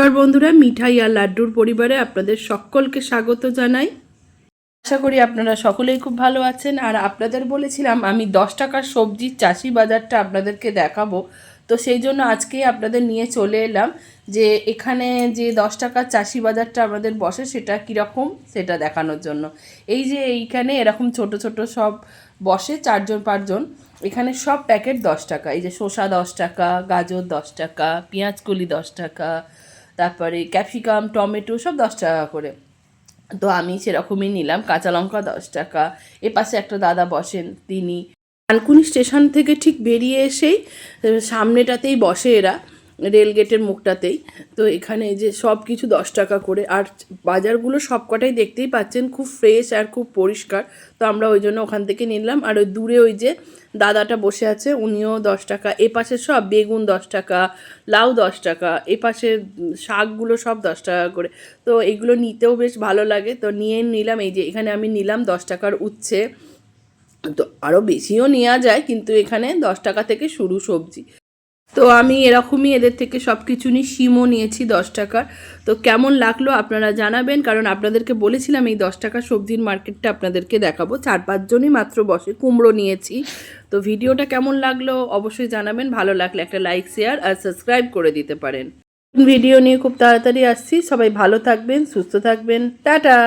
নমস্কার বন্ধুরা, মিঠাই আর লাড্ডুর পরিবারে আপনাদের সকলকে স্বাগত জানাই। আশা করি আপনারা সকলেই খুব ভালো আছেন। আর আপনাদের বলেছিলাম আমি দশ টাকার সবজির চাষি বাজারটা আপনাদেরকে দেখাবো। তো সেই জন্য আজকে আপনাদের নিয়ে চলে এলাম যে এখানে যে দশ টাকার চাষি বাজারটা আমাদের বসে সেটা কীরকম সেটা দেখানোর জন্য। এই যে এইখানে এরকম ছোট ছোট সব বসে চারজন পাঁচজন, এখানে সব প্যাকেট দশ টাকা। এই যে শসা দশ টাকা, গাজর দশ টাকা, পেঁয়াজকলি দশ টাকা তারপরে ক্যাপসিকাম, টমেটো সব দশ টাকা করে। তো আমি সেরকমই নিলাম, কাঁচা লঙ্কা দশ টাকা। এ পাশে একটা দাদা বসেন, তিনি। ডানকুনি স্টেশন থেকে ঠিক বেরিয়ে এসেই, সামনেটাতেই বসে এরা। রেল গেটের মুখটাতেই। তো এখানে যে সব কিছু দশ টাকা করে। আর বাজারগুলো সবকটাই দেখতেই পাচ্ছেন, খুব ফ্রেশ আর খুব পরিষ্কার। তো আমরা ওই জন্য ওখান থেকে নিলাম। আর ওই দূরে ওই যে দাদাটা বসে আছে, উনিও দশ টাকা। এ পাশে সব বেগুন দশ টাকা, লাউ দশ টাকা এ শাকগুলো সব দশ টাকা করে। তো এগুলো নিতেও বেশ ভালো লাগে। তো নিয়ে নিলাম, এই যে এখানে আমি নিলাম দশ টাকার উচ্ছে। তো আরও বেশিও নেওয়া যায়, কিন্তু এখানে দশ টাকা থেকে শুরু সবজি। তো আমি এরকমই এদের থেকে সব কিছু নিয়ে সিমও নিয়েছি দশ টাকার। তো কেমন লাগল আপনারা জানাবেন, কারণ আপনাদেরকে বলেছিলাম এই দশ টাকা সবজির মার্কেটটা আপনাদেরকে দেখাবো। চার পাঁচজনই মাত্র বসে কুমড়ো নিয়েছি। তো ভিডিওটা কেমন লাগল অবশ্যই জানাবেন, ভালো লাগলে একটা লাইক, শেয়ার আর সাবস্ক্রাইব করে দিতে পারেন। ভিডিও নিয়ে খুব তাড়াতাড়ি আসছি। সবাই ভালো থাকবেন, সুস্থ থাকবেন। টাটা!